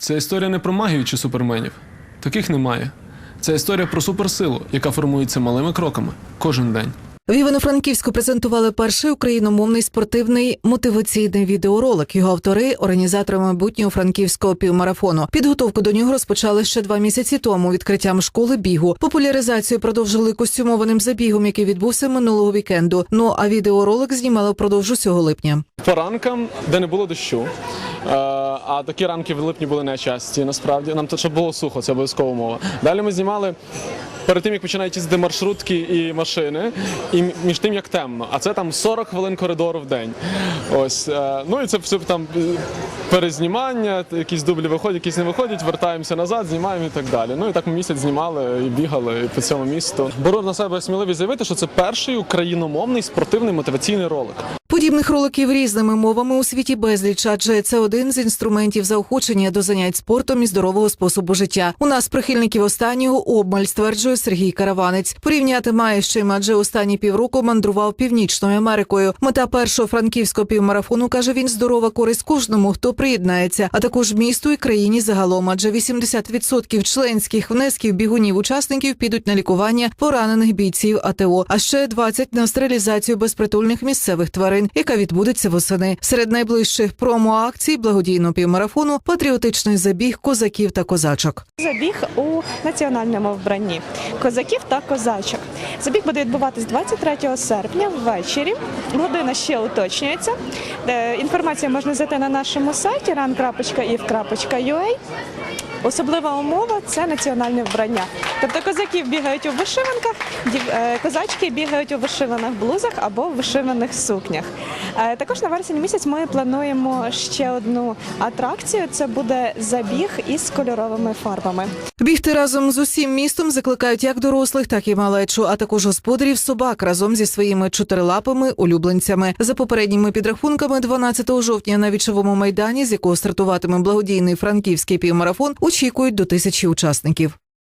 Це історія не про магію чи суперменів. Таких немає. Це історія про суперсилу, яка формується малими кроками кожен день. В Івано-Франківську презентували перший україномовний спортивний мотиваційний відеоролик. Його автори організатори майбутнього франківського півмарафону. Підготовку до нього розпочали ще два місяці тому відкриттям школи бігу. Популяризацію продовжили костюмованим забігом, який відбувся минулого вікенду. Ну а відеоролик знімали впродовж усього липня. По ранкам, де не було дощу. Е, а такі ранки в липні були нечасті. Насправді нам щоб було сухо, це обов'язкова умова. Далі ми знімали. Перед тим як починають їздити маршрутки і машини, і між тим як темно. А це там 40 хвилин коридору в день. Ось е, ну і це все там перезнімання, якісь дублі виходять, якісь не виходять, вертаємося назад, знімаємо і так далі. Ну і так ми місяць знімали і бігали по цьому місту. Беру на себе сміливість заявити, що це перший україномовний спортивний мотиваційний ролик. Подібних роликів різними мовами у світі безліч, адже це один з інструментів заохочення до занять спортом і здорового способу життя. У нас прихильників останнього обмаль, стверджує Сергій Караванець. Порівняти має з чим, адже останні півроку мандрував північною Америкою. Мета першого франківського півмарафону каже він здорова користь кожному, хто приєднається, а також місту і країні загалом. Адже 80% членських внесків бігунів учасників підуть на лікування поранених бійців АТО, а ще 20% на стерилізацію безпритульних місцевих тварин, яка відбудеться восени. Серед найближчих промо-акцій благодійного півмарафону патріотичний забіг козаків та козачок. Забіг у національному вбранні козаків та козачок. Забіг буде відбуватись 23 серпня ввечері. Година ще уточнюється. Е, Інформацію можна знайти на нашому сайті ran.if.ua. Особлива умова це національне вбрання. Тобто козаки бігають у вишиванках, е, козачки бігають у вишиваних блузах або вишиваних сукнях. Е, Також на вересень місяць ми плануємо ще одну атракцію. Це буде забіг із кольоровими фарбами. Бігти разом з усім містом закликають як дорослих, так і малечу, а також господарів собак разом зі своїми чотирилапими улюбленцями. За попередніми підрахунками, 12 жовтня на вічовому майдані, з якого стартуватиме благодійний франківський півмарафон, очікують до тисячі учасників.